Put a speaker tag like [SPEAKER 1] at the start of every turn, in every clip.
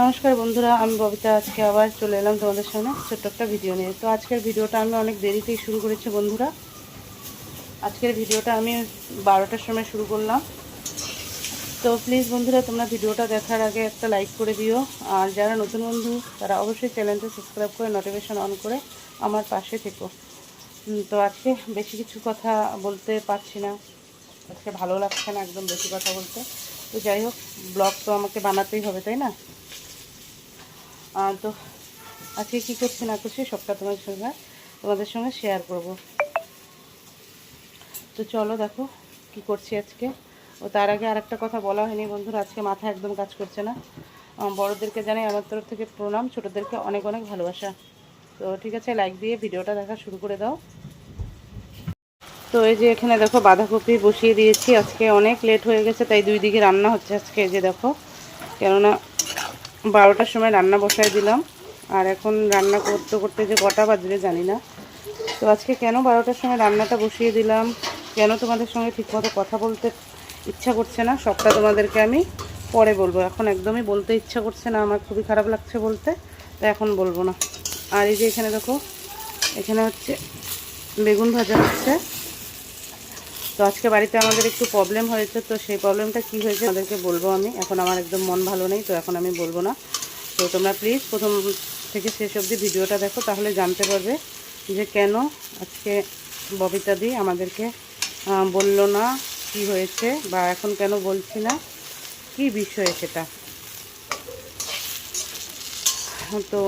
[SPEAKER 1] নমস্কার বন্ধুরা, আমি ববিতা, আজকে আবার চলে এলাম তোমাদের সামনে ছোট্ট একটা ভিডিও নিয়ে। তো আজকের ভিডিওটা আমি অনেক দেরিতেই শুরু করেছি বন্ধুরা। আজকের ভিডিওটা আমি বারোটার সময় শুরু করলাম। তো প্লিজ বন্ধুরা, তোমরা ভিডিওটা দেখার আগে একটা লাইক করে দিও। আর যারা নতুন বন্ধু, তারা অবশ্যই চ্যানেলটা সাবস্ক্রাইব করে নোটিফিকেশান অন করে আমার পাশে থেকো। তো আজকে বেশি কিছু কথা বলতে পারছি না। আজকে ভালো লাগছে না একদম বেশি কথা বলতে। তো যাই হোক ব্লগ তো আমাকে বানাতেই হবে, তাই না? তো আজকে কী করছি না করছি সবটা তোমার সঙ্গে, তোমাদের সঙ্গে শেয়ার করব। তো চলো দেখো কি করছি আজকে। ও তার আগে আর একটা কথা বলা হয়নি বন্ধুরা, আজকে মাথা একদম কাজ করছে না। বড়োদেরকে জানাই, আমার তরফ থেকে প্রণাম, ছোটোদেরকে অনেক অনেক ভালোবাসা। তো ঠিক আছে লাইক দিয়ে ভিডিওটা দেখা শুরু করে দাও। তো এই যে এখানে দেখো বাঁধাকপি বসিয়ে দিয়েছি। আজকে অনেক লেট হয়ে গেছে, তাই দুই দিকে রান্না হচ্ছে আজকে এই যে দেখো। কেননা বারোটার সময় রান্না বসায় দিলাম। আর এখন রান্না করতে করতে যে কটা বাজবে জানি না। তো আজকে কেন বারোটার সময় রান্নাটা বসিয়ে দিলাম? কেন তোমাদের সঙ্গে ঠিকমতো কথা বলতে ইচ্ছা করছে না? সবটা তোমাদেরকে আমি পরে বলব। এখন একদমই বলতে ইচ্ছা করছে না, আমার খুবই খারাপ লাগছে বলতে। তাই এখন বলব না। আর এই যে এখানে দেখো, এখানে হচ্ছে বেগুন ভাজা হচ্ছে। তো আজকে বাড়িতে আমাদের একটু প্রবলেম হয়েছে, তো সেই প্রবলেমটা কি হয়েছে আমাদেরকে বলব আমি। এখন আমার একদম মন ভালো নেই, তো এখন আমি বলব না। তো তোমরা প্লিজ প্রথম থেকে শেষ অবধি ভিডিওটা দেখো, তাহলে জানতে পারবে যে কেন আজকে ববিতাদি আমাদেরকে বলল না কি হয়েছে বা এখন কেন বলছি না, কি বিষয়ে সেটা। তো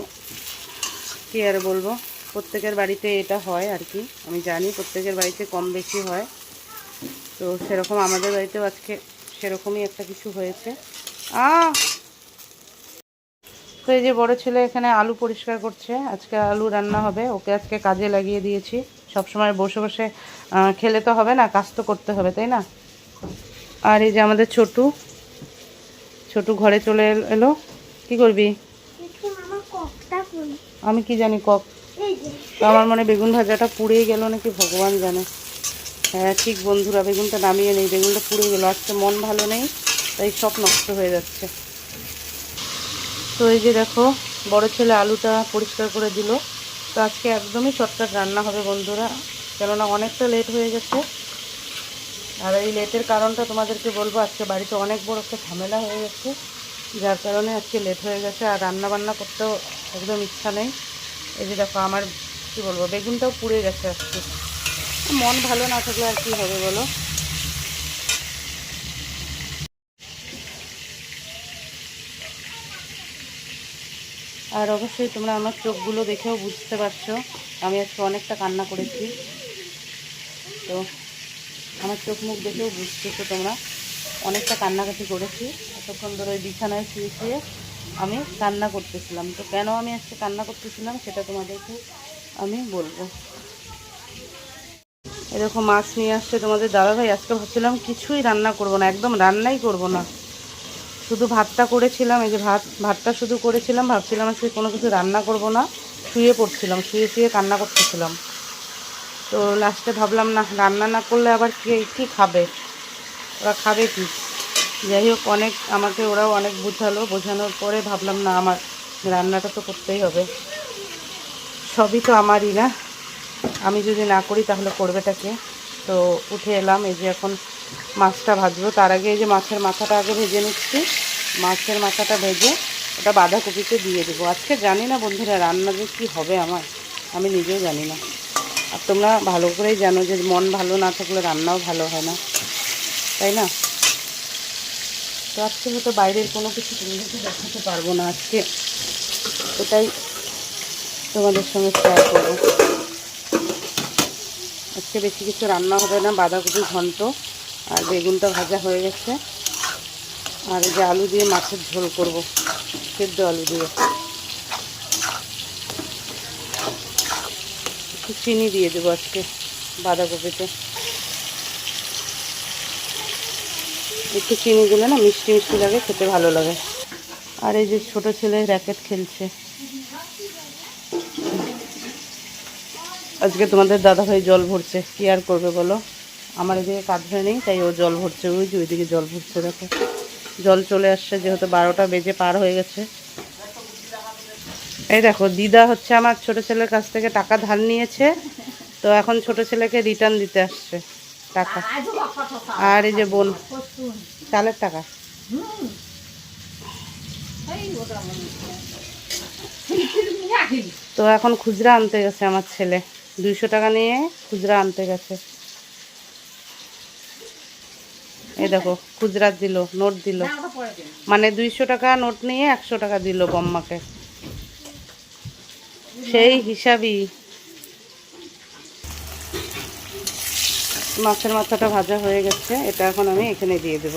[SPEAKER 1] কী আর বলব, প্রত্যেকের বাড়িতে এটা হয় আর কি। আমি জানি প্রত্যেকের বাড়িতে কম বেশি হয়। তো সেরকম আমাদের বাড়িতেও আজকে সেরকমই একটা কিছু হয়েছে। আ! তো এই যে বড় ছেলে এখানে আলু পরিষ্কার করছে আজকে আলু রান্না হবে ওকে আজকে কাজে লাগিয়ে দিয়েছি। সব সময় বসে বসে খেলে তো হবে না কাজ তো করতে হবে তাই না? আর এই যে আমাদের ছোটু ছোটু ঘরে চলে এলো কি করবি? আমি কি জানি কক? তো আমার মনে বেগুন ভাজাটা পুড়েই গেল নাকি ভগবান জানে। হ্যাঁ ঠিক বন্ধুরা, বেগুনটা নামিয়ে নেই, বেগুনটা পুড়ে গেল, আজকে মন ভালো নেই, তাই সব নষ্ট হয়ে যাচ্ছে। তো এই যে দেখো, বড় ছেলে আলুটা পরিষ্কার করে দিল। তো আজকে একদমই শর্টকাট রান্না হবে বন্ধুরা, কেননা অনেকটা লেট হয়ে গেছে। আর এই লেটের কারণটা তোমাদেরকে বলব, আজকে বাড়িতে অনেক বড় একটা ঝামেলা হয়ে গেছে। যার কারণে আজকে লেট হয়ে গেছে, আর রান্না বান্না করতেও একদম ইচ্ছা নেই। এই যে দেখো, আমার, কি বলব, বেগুনটাও পুড়ে গেছে আজকে। মন ভালো না থাকলে আর কি হবে বলো? আর অবশ্যই তোমরা আমার চোখগুলো দেখেও বুঝতে পারছ, আমি আজকে অনেকটা কান্না করেছি। তো আমার চোখ মুখ দেখেও বুঝতেছো তোমরা? অনেকটা কান্নাকাটি করেছি। এতক্ষণ ধরে ওই বিছানায় শুয়ে শুয়ে আমি কান্না করতেছিলাম। তো কেন আমি আজকে কান্না করতেছিলাম সেটা তোমাদেরকে আমি বলব। এরকম মাছ নিয়ে আসছে তোমাদের দাদাভাই। আজকে ভাবছিলাম কিছুই রান্না করব না, একদম রান্নাই করব না। শুধু ভাতটা করেছিলাম, এই যে ভাত, ভাতটা শুধু করেছিলাম, ভাবছিলাম আজকে কোনো কিছু রান্না করব না। শুয়ে পড়ছিলাম, শুয়ে শুয়ে কান্না করতেছিলাম। তো লাস্টে ভাবলাম, না, রান্না না করলে আবার কে, কী খাবে? ওরা খাবে কি? যাই হোক, অনেক আমাকে ওরাও অনেক বোঝালো। বোঝানোর পরে ভাবলাম, না, আমার রান্নাটা তো করতেই হবে। সবই তো আমারই না। আমি যদি না করি তাহলে করবেটাকে তো উঠে এলাম, এই যে এখন মাছটা ভাজবো। তার আগে এই যে মাছের মাথাটা আগে ভেজে নিচ্ছি। মাছের মাথাটা ভেজে ওটা বাঁধাকপিতে দিয়ে দেবো। আজকে জানি না বন্ধুরা, রান্না যে কী হবে আমার, আমি নিজেও জানি না। আর তোমরা ভালো করেই জানো যে মন ভালো না থাকলে রান্নাও ভালো হয় না। তাই না? তো আজকে হয়তো বাইরের কোনো কিছু তোমাদেরকে দেখাতে পারব না আজকে। এটাই তোমাদের সঙ্গে শেয়ার করব। আজকে বেশি কিছু রান্না হবে না, বাঁধাকপি ঘন্ট আর বেগুনটা ভাজা হয়ে গেছে। আর এই যে আলু দিয়ে মাছের ঝোল করব, সেদ্ধ আলু দিয়ে। একটু চিনি দিয়ে দেবো আজকে বাঁধাকপিতে। একটু চিনি দিলে না মিষ্টি মিষ্টি লাগে, খেতে ভালো লাগে। আর এই যে ছোট ছেলে র্যাকেট খেলছে। আজকে তোমাদের দাদাভাই জল ভরছে। কি আর করবে বলো? আমার এদিকে হয় নেই, তাই ও জল ভরছে। ওই যে ওইদিকে জল ভরছে, দেখো। জল চলে আসছে, যেহেতু বারোটা বেজে পার হয়ে গেছে। এই দেখো, দিদা হচ্ছে আমার ছোট ছেলের কাছ থেকে টাকা ধার নিয়েছে। তো এখন ছোট ছেলেকে রিটার্ন দিতে আসছে টাকা। আর এই যে বোন, চালের টাকা। তো এখন খুচরা আনতে গেছে আমার ছেলে। দুইশো টাকা নিয়ে খুচরা আনতে গেছে। এই দেখো, খুচরা দিল, নোট দিল। মানে দুইশো টাকা নোট নিয়ে একশো টাকা দিল বম্মাকে। সেই হিসাবই মাছের মাথাটা ভাজা হয়ে গেছে, এটা এখন আমি এখানে দিয়ে দেব।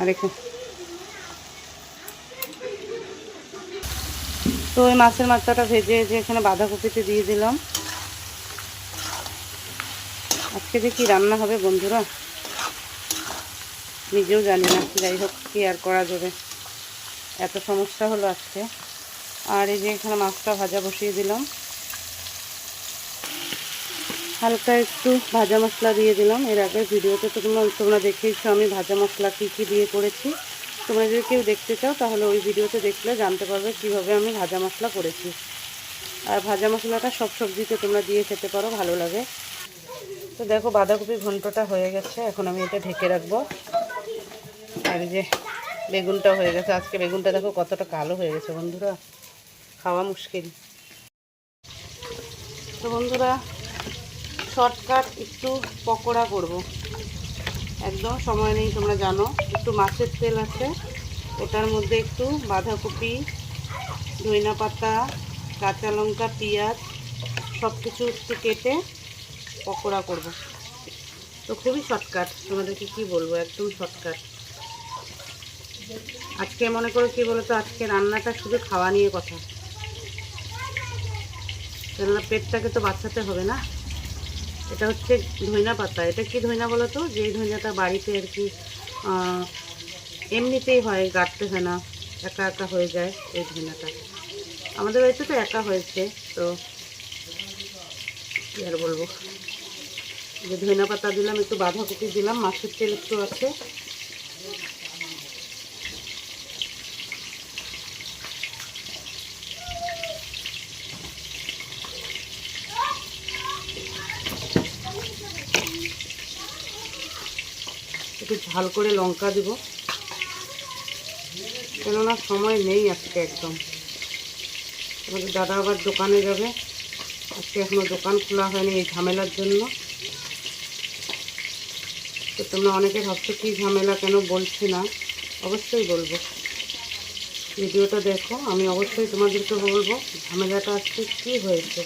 [SPEAKER 1] আর এখানে তো ওই মাছের মাথাটা ভেজে যে এখানে বাঁধাকপিতে দিয়ে দিলাম। আজকে যে কি রান্না হবে বন্ধুরা? নিজেও জানি না, যাই হোক, কি আর করা যাবে। এত সমস্যা হলো আজকে। আর এই যে এখানে মাছটা ভাজা বসিয়ে দিলাম। হালকা একটু ভাজা মশলা দিয়ে দিলাম। এর আগের ভিডিওতে তো তোমরা তোমরা দেখেইছো আমি ভাজা মশলা কী কী দিয়ে করেছি। তোমরা যদি কেউ দেখতে চাও, তাহলে ওই ভিডিওতে দেখলে জানতে পারবে কীভাবে আমি ভাজা মশলা করেছি। আর ভাজা মশলাটা সব সবজিতে তোমরা দিয়ে খেতে পারো, ভালো লাগে। তো দেখো বাঁধাকপি ঘন্টটা হয়ে গেছে। এখন আমি এটা ঢেকে রাখব। আর যে বেগুনটা হয়ে গেছে। আজকে বেগুনটা দেখো কতটা কালো হয়ে গেছে বন্ধুরা। খাওয়া মুশকিল। তো বন্ধুরা, শর্টকাট একটু পকোড়া করব। একদম সময় নেই, তোমরা জানো। একটু মাছের তেল আছে। ওটার মধ্যে একটু বাঁধাকপি, ধইনা পাতা, কাঁচা লঙ্কা, পেঁয়াজ সব কিছু একটু কেটে পকোড়া করব। তো খুবই শর্টকাট। তোমাদেরকে কি বলব? একদম শর্টকাট। আজকে মনে করো কি বলতো? আজকে রান্নাটা শুধু খাওয়া নিয়ে কথা। কেননা পেটটাকে তো বাঁচাতে হবে না। এটা হচ্ছে ধইনা পাতা। এটা কি ধইনা বলো তো যে ধইনাটা বাড়িতে আর কি এমনিতেই হয়, গাঁটতে হয় না। একা একা হয়ে যায় এই ধইনাটা। আমাদের বাড়িতে তো একা হয়েছে, তো আর বলব? যে ধইনা পাতা দিলাম, একটু বাঁধাকপি দিলাম, মাছের তেল একটু আছে একটু ঝাল করে লঙ্কা দেব। কেননা সময় নেই আজকে একদম। আমাদের দাদা আবার দোকানে যাবে। আজকে এখনও দোকান খোলা হয়নি এই ঝামেলার জন্য। তো তোমরা অনেকে ভাবছ কি ঝামেলা কেন বলছি না? অবশ্যই বলব। ভিডিওটা দেখো, আমি অবশ্যই তোমাদেরকে বলব ঝামেলাটা আজকে কী হয়েছে?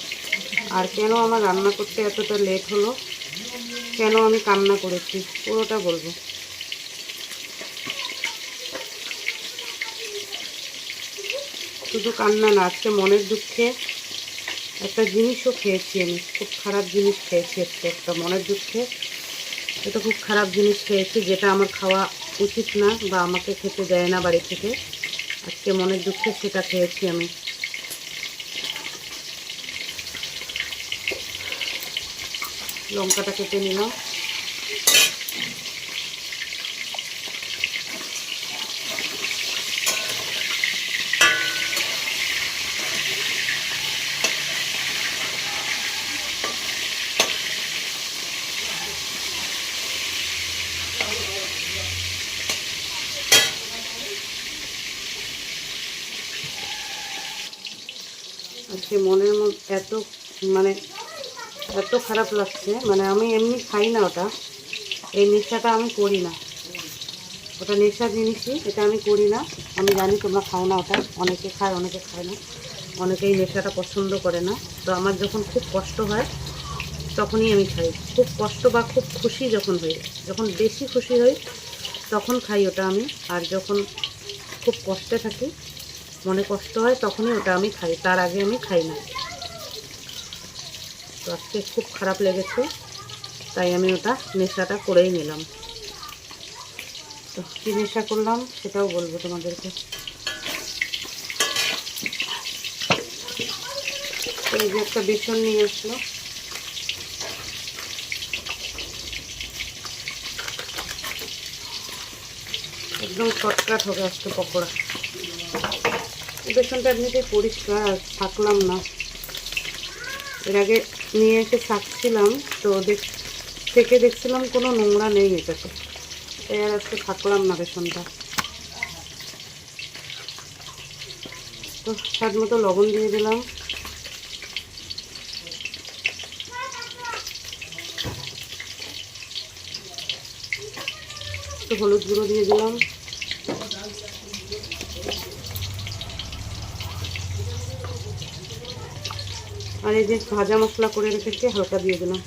[SPEAKER 1] আর কেন আমার রান্না করতে এতটা লেট হলো? কেন আমি কান্না করেছি? পুরোটা বলব। শুধু কান্না না, আজকে মনের দুঃখে একটা জিনিসও খেয়েছি আমি, খুব খারাপ জিনিস খেয়েছি আজকে একটা মনের দুঃখে। এটা খুব খারাপ জিনিস খেয়েছি যেটা আমার খাওয়া উচিত না বা আমাকে খেতে দেয় না বাড়ি থেকে। আজকে মনের দুঃখে সেটা খেয়েছি আমি। লঙ্কাটা কেটে নিলাম আজকে মনের মধ্যে এত মানে এত খারাপ লাগছে মানে আমি এমনি খাই না ওটা। এই নেশাটা আমি করি না। ওটা নেশা জিনিসই, এটা আমি করি না। আমি জানি তোমরা খাও না ওটা। অনেকে খায় অনেকে খায় না। অনেকেই নেশাটা পছন্দ করে না। তো আমার যখন খুব কষ্ট হয়, তখনই আমি খাই। খুব কষ্ট বা খুব খুশি যখন হই, যখন বেশি খুশি হই, তখন খাই ওটা আমি। আর যখন খুব কষ্টে থাকি, মনে কষ্ট হয়, তখনই ওটা আমি খাই। তার আগে আমি খাই না। তো আজকে খুব খারাপ লেগেছে, তাই আমি ওটা নেশাটা করেই নিলাম। তো কী নেশা করলাম সেটাও বলব তোমাদেরকে। এই যে একটা বেসন নিয়ে আসলো। একদম শর্টকাট হবে আজকে পকোড়া। বেসনটা এমনিতেই পরিষ্কার, থাকলাম না। এর আগে নিয়ে এসে থাকছিলাম তো দেখ, থেকে দেখছিলাম কোনো নোংরা নেই এটাতে। তাই আর আজকে থাকলাম না বেসনটা তো স্বাদ মতো লবণ দিয়ে দিলাম। একটু হলুদ গুঁড়ো দিয়ে দিলাম। আর এই যে ভাজা মশলা করে রেখেছি, হালকা দিয়ে দিলাম।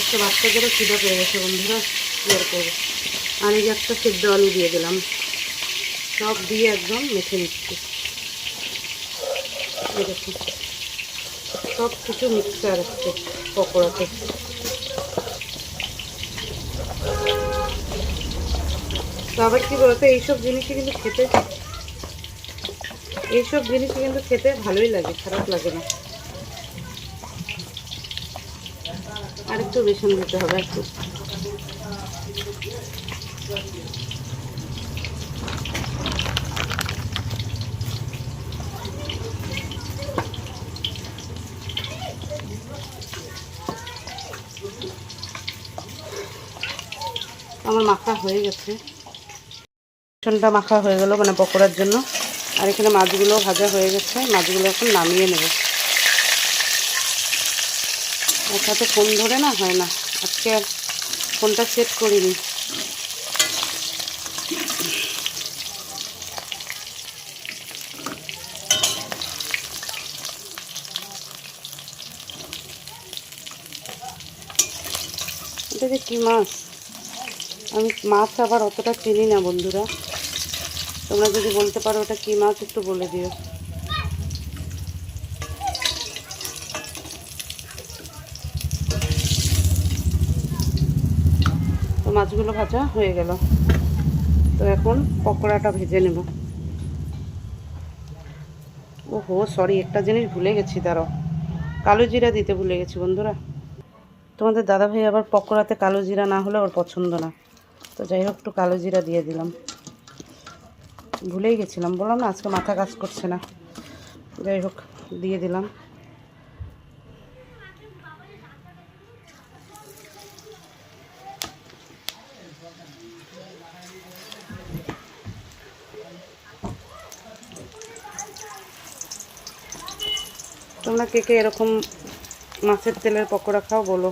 [SPEAKER 1] একটা বাচ্চাদেরও খিদা পেয়ে গেছে বন্ধুরা আর করব। আর এই যে একটা সেদ্ধ আলু দিয়ে দিলাম। সব দিয়ে একদম মেখে নিচ্ছি। সব কিছু মিক্সচার আসছে পকোড়াতে। আবার কি বলতো, এইসব জিনিসই কিন্তু খেতে, এইসব জিনিসই কিন্তু খেতে ভালোই লাগে, খারাপ লাগে না। আর একটু বেসন দিতে হবে একটু। আমার মাখা হয়ে গেছে। বেসনটা মাখা হয়ে গেল মানে পকোড়ার জন্য। আর এখানে মাছগুলো ভাজা হয়ে গেছে। মাছগুলো এখন নামিয়ে নেব। একসাথে ফোন ধরে না, হয় না। আজকে আর ফোনটা সেট করিনি। এটা যে কী মাছ? আমি মাছ আবার অতটা চিনি না, বন্ধুরা। তোমরা যদি বলতে পারো ওটা কী মাছ, একটু বলে দিও। তো মাছগুলো ভাজা হয়ে গেল। তো এখন পকোড়াটা ভেজে নেব। ওহো সরি একটা জিনিস ভুলে গেছি তারও কালো জিরা দিতে ভুলে গেছি, বন্ধুরা। তোমাদের দাদা ভাই আবার পকোড়াতে কালো জিরা না হলে ওর পছন্দ না। তো যাই হোক, একটু কালো জিরা দিয়ে দিলাম। ভুলেই গেছিলাম, বললাম না, আজকে মাথা কাজ করছে না। যাই হোক, দিয়ে দিলাম। তোমরা কে কে এরকম মাছের তেলের পকোড়া খাও বলো।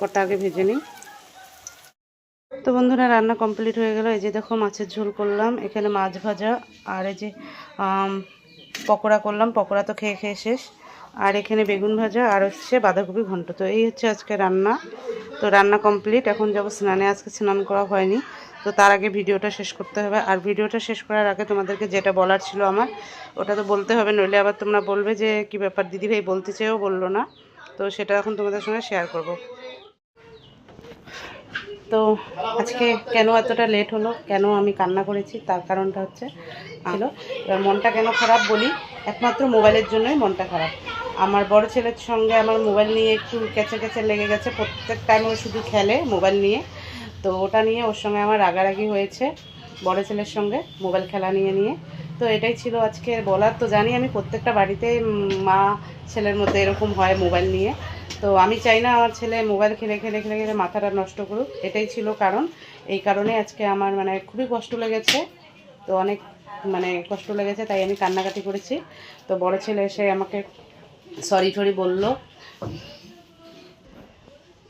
[SPEAKER 1] কটা আগে ভেজে নিই। তো বন্ধুরা, রান্না কমপ্লিট হয়ে গেল। এই যে দেখো, মাছের ঝোল করলাম। এখানে মাছ ভাজা আর এই যে পকোড়া করলাম। পকোড়া তো খেয়ে খেয়ে শেষ। আর এখানে বেগুন ভাজা আর হচ্ছে বাঁধাকপি ঘন্ট। তো এই হচ্ছে আজকে রান্না। তো রান্না কমপ্লিট। এখন যাব স্নানে। আজকে স্নান করা হয়নি। তো তার আগে ভিডিওটা শেষ করতে হবে। আর ভিডিওটা শেষ করার আগে তোমাদেরকে যেটা বলার ছিল আমার, ওটা তো বলতে হবে। নইলে আবার তোমরা বলবে যে, কি ব্যাপার? দিদিভাই বলতে চেয়েও বলল না। তো সেটা এখন তোমাদের সঙ্গে শেয়ার করব। তো আজকে কেন এতটা লেট হলো, কেন আমি কান্না করেছি, তার কারণটা হচ্ছে ছিল। এবার মনটা কেন খারাপ বলি, একমাত্র মোবাইলের জন্যই মনটা খারাপ। আমার বড় ছেলের সঙ্গে আমার মোবাইল নিয়ে একটু কেচে কেচে লেগে গেছে, প্রত্যেক টাইম ও শুধু খেলে মোবাইল নিয়ে। তো ওটা নিয়ে ওর সঙ্গে আমার রাগারাগি হয়েছে, বড় ছেলের সঙ্গে মোবাইল খেলা নিয়ে নিয়ে। তো এটাই ছিল আজকে বলার। তো জানি আমি প্রত্যেকটা বাড়িতে মা, ছেলের মধ্যে এরকম হয় মোবাইল নিয়ে। তো আমি চাই না আমার ছেলে মোবাইল খেলে খেলে খেলে খেলে মাথাটা নষ্ট করুক। এটাই ছিল কারণ। এই কারণে আজকে আমার মানে খুবই কষ্ট লেগেছে। তো অনেক মানে কষ্ট লেগেছে, তাই আমি কান্নাকাটি করেছি। তো বড় ছেলে এসে আমাকে সরি টরি বলল।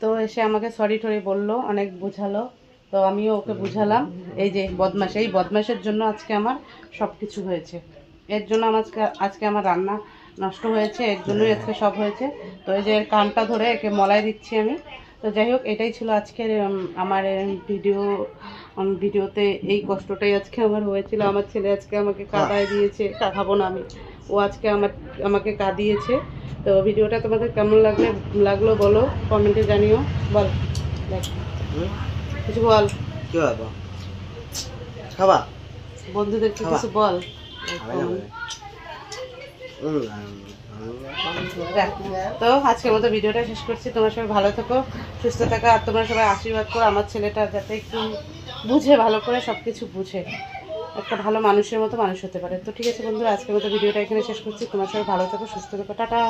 [SPEAKER 1] তো এসে আমাকে সরি টরি বলল, অনেক বোঝালো। তো আমিও ওকে বুঝালাম। এই যে বদমাস এই বদমাসের জন্য আজকে আমার সব কিছু হয়েছে। এর জন্য আমার আজকে আজকে আমার রান্না নষ্ট হয়েছে এর জন্যই আজকে সব হয়েছে। তো এই যে এর কানটা ধরে একে মলাই দিচ্ছি আমি। তো যাই হোক এটাই ছিল আজকের আমার ভিডিও ভিডিওতে এই কষ্টটাই আজকে আমার হয়েছিল। আমার ছেলে আজকে আমাকে কাদায় দিয়েছে। খাব না আমি। ও আজকে আমার আমাকে কাঁদিয়েছে। তো ভিডিওটা তোমাদের কেমন লাগলে লাগল বলো কমেন্টে জানিও। বল। দেখ? কিছু বল।
[SPEAKER 2] কি হবে খাবা?
[SPEAKER 1] বন্ধুদেরকে
[SPEAKER 2] খাওয়া।
[SPEAKER 1] কিছু বল। তো আজকের মতো ভিডিওটা শেষ করছি। তোমরা সবাই ভালো থেকো সুস্থ থাকো আর তোমরা সবাই আশীর্বাদ করো। আমার ছেলেটা যাতে একটু বুঝে ভালো করে সব কিছু বুঝে। একটা ভালো মানুষের মতো মানুষ হতে পারে। তো ঠিক আছে বন্ধুরা আজকের মতো ভিডিওটা এখানে শেষ করছি। তোমার সবাই ভালো থেকো সুস্থ থেকো। টাটা।